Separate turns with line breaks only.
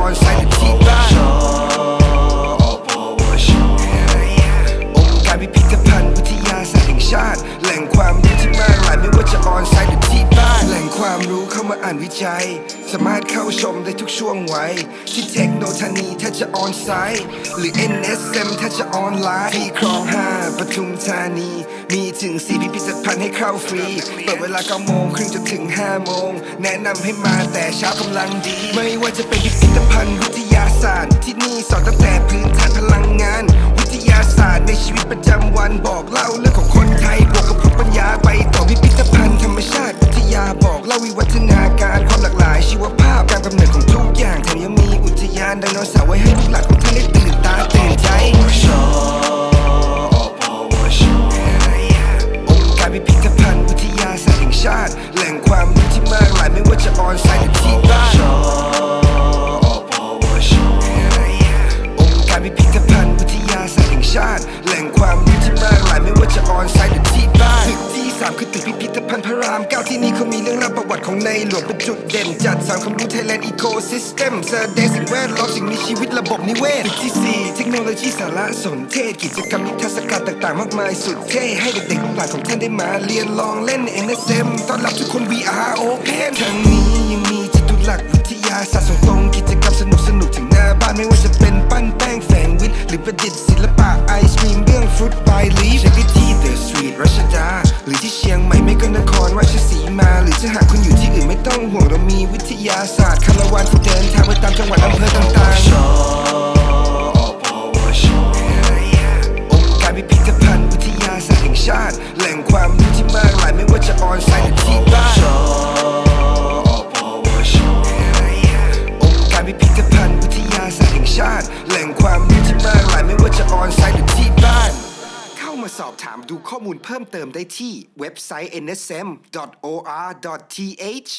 าย มาอ่านวิจัย สามารถเข้าชมได้ทุกช่วงวัยที่เทคโนโลยีถ้าจะออนไซต์หรือ NSM ถ้าจะออนไลน์ที่คลอง5ปทุมธานี มีถึง 4 พิพิธภัณฑ์ให้เข้าฟรี เปิดเวลา9โมงครึ่งจนถึง 5 โมง แนะนำให้มาแต่เช้ากำลังดี ไม่ว่าจะเป็นพิพิธภัณฑ์วิทยาศาสตร์ ที่นี่สอนตั้งแต่พื้นฐานพลังงาน วิทยาศาสตร์ในชีวิตประจำวันบอกเล่าเรื่องของคนไทยบวกกับภูมปัญญาไปต่อพิพิธภัณฑ์ธรรมชาติวิทยาบอกเล่าวิวัฒานไดโนเสาร์ไว้ให้ลูกหลานของท่านได้ตื่นตาตื่นใจองค์การพิพิธภัณฑ์วิทยาศาสตร์แห่งชาติ แหล่งความรู้ที่มากมายไม่ว่าจะออนไซต์หรือที่บ้านองค์การพิพิธภัณฑ์วิทยาศาสตร์แห่งชาติ แหล่งความรู้ที่มากมายไม่ว่าจะออนไซต์หรือที่บ้านามเก้าที่นี่เขามีเรื่องราวประวัติของในหลวงเป็นจุดเด่น จัดสรรความรู้ไทยแลนด์อีโคซิสเต็มแสดงสิ่งแวดล้อมสิ่งมีชีวิตระบบนิเวศที่สี่เทคโนโลยีสารสนเทศ กิจกรรมนิทรรศการต่างๆ มากมายสุดเท่ ให้เด็กๆลูกหลานของท่านได้มาเรียนลองเล่น NSM ต้อนรับทุกคน VR Open ทางนี้ยังมีจตุรัสวิทยาศาสตร์ส่งตรงกิจกรรมสนุกสนุกๆถึงหน้าบ้านไม่ว่าจะเป็นปั้นแป้งแฝงวิทย์หรือประดิษฐ์ศิลปะไอศครีมเรื่องฟรุตบายลีฟ ยาศาสตร์คารวานที่เดินทางไปตามจังหวัดอำเภอต่างๆองค์การพิพิธภัณฑ์วิทยาศาสตร์แห่งชาติ แหล่งความรู้ที่มากมายไม่ว่าจะออนไซต์หรือที่บ้านองค์การพิพิธภัณฑ์วิทยาศาสตร์แห่งชาติ แหล่งความรู้ที่มากมายไม่ว่าจะออนไซต์หรือที่บ้านเข้ามาสอบถามดูข้อมูลเพิ่มเติมได้ที่เว็บไซต์ nsm.or.th